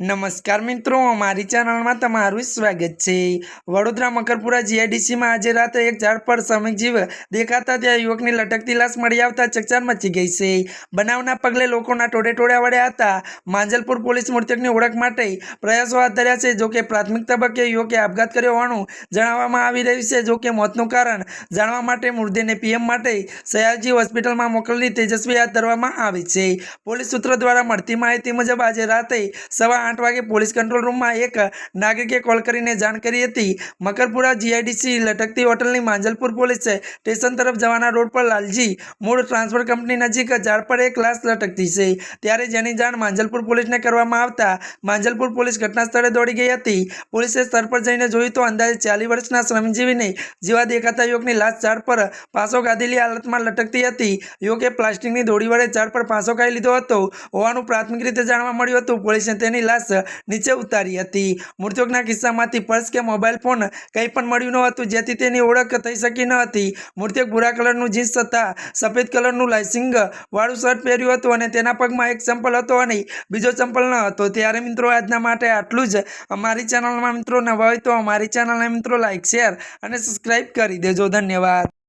નમસ્કાર મિત્રો, અમારી ચેનલમાં તમારું સ્વાગત છે. વડોદરા મકરપુરા જીઆઈડીસીમાં આજે રાતે એક ઝાડ પર શ્રમિક જીવ દેખાતા ત્યાં યુવકની લટકતી લાશ મળી આવતા ચકચાર મચી ગઈ છે. બનાવના પગલે લોકોના ટોળે ટોળ્યા વળ્યા હતા. માંજલપુર પોલીસ મૃતકની ઓળખ માટે પ્રયાસો હાથ ધર્યા છે જોકે પ્રાથમિક તબક્કે યુવકે આપઘાત કર્યો હોવાનું જણાવવામાં આવી રહ્યું છે જોકે મોતનું કારણ જાણવા માટે મૃતદેહને પીએમ માટે સયાજી હોસ્પિટલમાં મોકલવાની તેજસ્વી હાથ ધરવામાં આવી છે. પોલીસ સૂત્રો દ્વારા મળતી માહિતી મુજબ આજે રાતે સવા આઠ વાગે પોલીસ કંટ્રોલ રૂમમાં એક નાગરિકે કોલ કરીને જાણ કરી હતી. મકરપુરા જીઆઈડીસી લટકતી હોટલની માંજલપુર પોલીસ સ્ટેશન તરફ જવાના રોડ પર લાલજી મૂળ ટ્રાન્સફર કંપની નજીક ઝાડ પર એક લાશ લટકતી છે. ત્યારે જેની જાણ માંજલપુર પોલીસને કરવામાં આવતા માંજલપુર પોલીસ ઘટના સ્થળે દોડી ગઈ હતી. પોલીસે સ્થળ પર જઈને જોયું તો અંદાજે ચાલીસ વર્ષના શ્રમજીવીને જેવા દેખાતા યુવકની લાશ ઝાડ પર પાસો ગાધેલી હાલતમાં લટકતી હતી. યુવકે પ્લાસ્ટિકની દોરી વડે ઝાડ પર પાસો ખાઈ લીધો હતો હોવાનું પ્રાથમિક રીતે જાણવા મળ્યું હતું. પોલીસે તેની લાશ નીચે ઉતારી હતી. મૃતકના કિસ્સામાંથી પર્સ કે મોબાઈલ ફોન કંઈ પણ મળ્યું ન હતું, જેથી તેની ઓળખ થઈ શકી ન હતી. મૃતક ભૂરા કલરનું જીન્સ તથા સફેદ કલરનું લાઇસિંગ વાળું શર્ટ પહેર્યું હતું અને તેના પગમાં એક ચંપલ હતો અને બીજો ચંપલ ન હતો. ત્યારે મિત્રો, આજના માટે આટલું જ. અમારી ચેનલમાં મિત્રો નવા હોય તો અમારી ચેનલને મિત્રો લાઇક શેર અને સબસ્ક્રાઈબ કરી દેજો. ધન્યવાદ.